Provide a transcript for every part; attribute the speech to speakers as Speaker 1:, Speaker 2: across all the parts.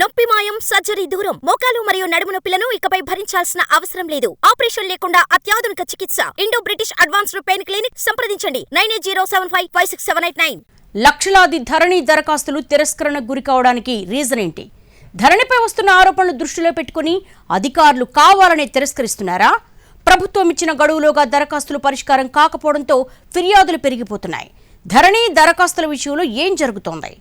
Speaker 1: నొప్పి మాయం సర్జరీ దూరం. మోకాలు మరియు నడుము నొప్పులను ఇకపై భరించాల్సిన అవసరం లేదు. ఆపరేషన్ లేకుండా అత్యాధునిక చికిత్స. Indo British advanced pain clinic సంప్రదించండి. Nine eight zero seven five five six seven eight nine.
Speaker 2: లక్షలాది ధరణి దరఖాస్తులు తిరస్కరణకు గురి కావడానికి రీజన్ ఏంటి? ధరణిపై వస్తున్న ఆరోపణలు దృష్టిలో పెట్టుకుని అధికారులు కావాలనే తిరస్కరిస్తున్నారా? ప్రభుత్వం ఇచ్చిన గడువులోగా దరఖాస్తులు పరిష్కారం కాకపోవడంతో ఫిర్యాదులు పెరిగిపోతున్నాయి. ధరణి దరఖాస్తుల విషయంలో ఏం జరుగుతోంది?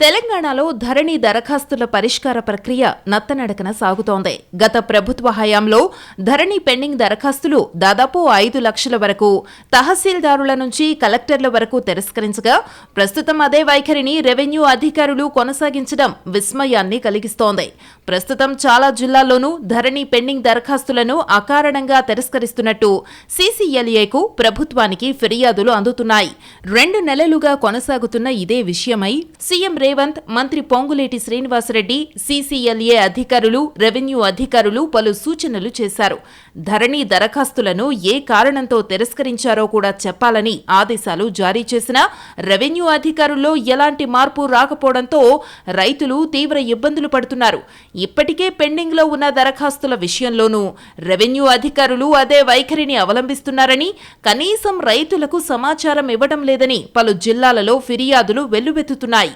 Speaker 3: తెలంగాణలో ధరణి దరఖాస్తుల పరిష్కార ప్రక్రియ నత్తనడకన సాగుతోంది. గత ప్రభుత్వ హయాంలో ధరణి పెండింగ్ దరఖాస్తులు దాదాపు ఐదు లక్షల వరకు తహసీల్దారుల నుంచి కలెక్టర్ల వరకు తిరస్కరించగా ప్రస్తుతం అదే వైఖరిని రెవెన్యూ అధికారులు కొనసాగించడం విస్మయాన్ని కలిగిస్తోంది. ప్రస్తుతం చాలా జిల్లాల్లోనూ ధరణి పెండింగ్ దరఖాస్తులను అకారణంగా తిరస్కరిస్తున్నట్టు సీసీఎల్ఏకు ప్రభుత్వానికి ఫిర్యాదులు అందుతున్నాయి. రెండు నెలలుగా కొనసాగుతున్న ఇదే విషయమై సీఎం రేవంత్ మంత్రి పొంగులేటి శ్రీనివాసరెడ్డి సీసీఎల్ఏ అధికారులు రెవెన్యూ అధికారులు పలు సూచనలు చేశారు. ధరణి దరఖాస్తులను ఏ కారణంతో తిరస్కరించారో కూడా చెప్పాలని ఆదేశాలు జారీ చేసినా రెవెన్యూ అధికారుల్లో ఎలాంటి మార్పు రాకపోవడంతో రైతులు తీవ్ర ఇబ్బందులు పడుతున్నారు. ఇప్పటికే పెండింగ్లో ఉన్న దరఖాస్తుల విషయంలోనూ రెవెన్యూ అధికారులు అదే వైఖరిని అవలంబిస్తున్నారని కనీసం రైతులకు సమాచారం ఇవ్వడం లేదని పలు జిల్లాలలో ఫిర్యాదులు వెల్లువెత్తుతున్నాయి.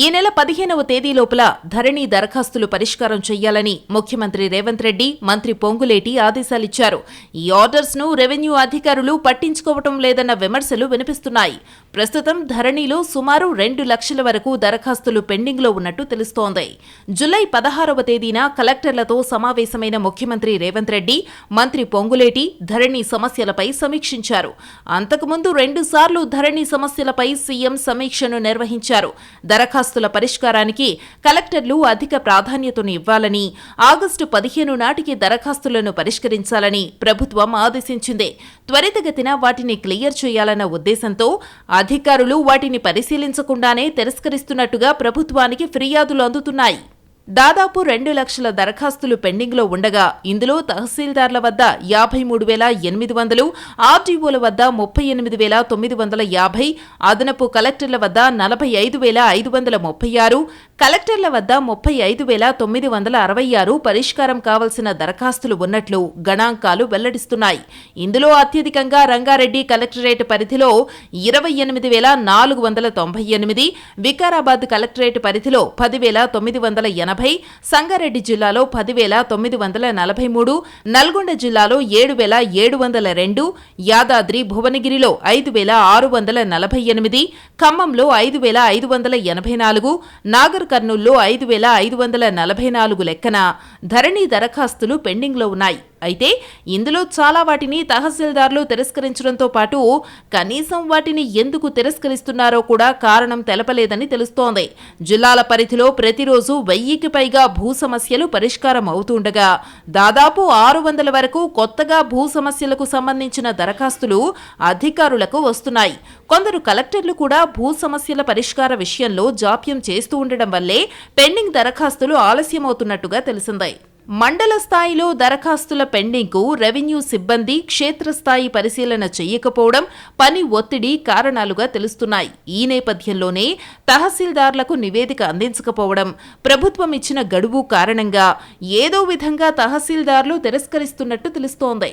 Speaker 3: ఈ నెల పదిహేనవ తేదీ లోపల ధరణి దరఖాస్తులు పరిష్కారం చేయాలని ముఖ్యమంత్రి రేవంత్ రెడ్డి మంత్రి పొంగులేటి ఆదేశాలిచ్చారు. ఈ ఆర్డర్స్ను రెవెన్యూ అధికారులు పట్టించుకోవటం లేదన్న విమర్శలు వినిపిస్తున్నాయి. ప్రస్తుతం ధరణిలో సుమారు రెండు లక్షల వరకు దరఖాస్తులు పెండింగ్లో ఉన్నట్టు తెలుస్తోంది. జులై పదహారవ తేదీన కలెక్టర్లతో సమావేశమైన ముఖ్యమంత్రి రేవంత్ రెడ్డి మంత్రి పొంగులేటి ధరణి సమస్యలపై సమీక్షించారు. అంతకుముందు రెండుసార్లు ధరణి సమస్యలపై సీఎం సమీక్షను నిర్వహించారు. దరఖాస్తు దరఖాస్తుల పరిష్కారానికి కలెక్టర్లు అధిక ప్రాధాన్యతను ఇవ్వాలని ఆగస్టు పదిహేను నాటికి దరఖాస్తులను పరిష్కరించాలని ప్రభుత్వం ఆదేశించింది. త్వరితగతిన వాటిని క్లియర్ చేయాలన్న ఉద్దేశంతో అధికారులు వాటిని పరిశీలించకుండానే తిరస్కరిస్తున్నట్టుగా ప్రభుత్వానికి ఫిర్యాదులు అందుతున్నాయి. దాదాపు రెండు లక్షల దరఖాస్తులు పెండింగ్లో ఉండగా ఇందులో తహసీల్దార్ల వద్ద యాభై మూడు వేల ఎనిమిది వందలు ఆర్డీఓల వద్ద ముప్పై ఎనిమిది వేల తొమ్మిది వందల యాభై అదనపు కలెక్టర్ల వద్ద నలభై ఐదు వేల ఐదు వందల ముప్పై ఆరు కలెక్టర్ల వద్ద ముప్పై ఐదు వేల తొమ్మిది వందల అరవై ఆరు పరిష్కారం కావలసిన దరఖాస్తులు ఉన్నట్లు గణాంకాలు వెల్లడిస్తున్నాయి. ఇందులో అత్యధికంగా రంగారెడ్డి కలెక్టరేట్ పరిధిలో ఇరవై ఎనిమిది వేల నాలుగు వందల తొంభై ఎనిమిది వికారాబాద్ కలెక్టరేట్ పరిధిలో పదివేల తొమ్మిది వందల ఎనభై సంగారెడ్డి జిల్లాలో పదివేల తొమ్మిది వందల నలభై మూడు నల్గొండ జిల్లాలో ఏడు వేల ఏడు వందల రెండు యాదాద్రి భువనగిరిలో ఐదు వేల ఆరు వందల నలభై ఎనిమిది ఖమ్మంలో ఐదు వేల ఐదు వందల ఎనభై నాలుగు నాగర్ కర్నూల్లో ఐదు వేల ఐదు వందల నలభై నాలుగు లెక్కన ధరణి దరఖాస్తులు పెండింగ్లో ఉన్నాయి. అయితే ఇందులో చాలా వాటిని తహసీల్దార్లు తిరస్కరించడంతో పాటు కనీసం వాటిని ఎందుకు తిరస్కరిస్తున్నారో కూడా కారణం తెలపలేదని తెలుస్తోంది. జిల్లాల పరిధిలో ప్రతిరోజు వెయ్యికి పైగా భూ సమస్యలు పరిష్కారం అవుతుండగా దాదాపు ఆరు వందల వరకు కొత్తగా భూ సమస్యలకు సంబంధించిన దరఖాస్తులు అధికారులకు వస్తున్నాయి. కొందరు కలెక్టర్లు కూడా భూ సమస్యల పరిష్కార విషయంలో జాప్యం చేస్తూ ఉండడం వల్లే పెండింగ్ దరఖాస్తులు ఆలస్యమవుతున్నట్టుగా తెలిసిందాయి మండల స్థాయిలో దరఖాస్తుల పెండింగ్కు రెవెన్యూ సిబ్బంది క్షేత్రస్థాయి పరిశీలన చేయకపోవడం పని ఒత్తిడి కారణాలుగా తెలుస్తున్నాయి. ఈ నేపథ్యంలోనే తహసీల్దార్లకు నివేదిక అందించకపోవడం ప్రభుత్వం ఇచ్చిన గడువు కారణంగా ఏదో విధంగా తహసీల్దార్లు తిరస్కరిస్తున్నట్టు తెలుస్తోంది.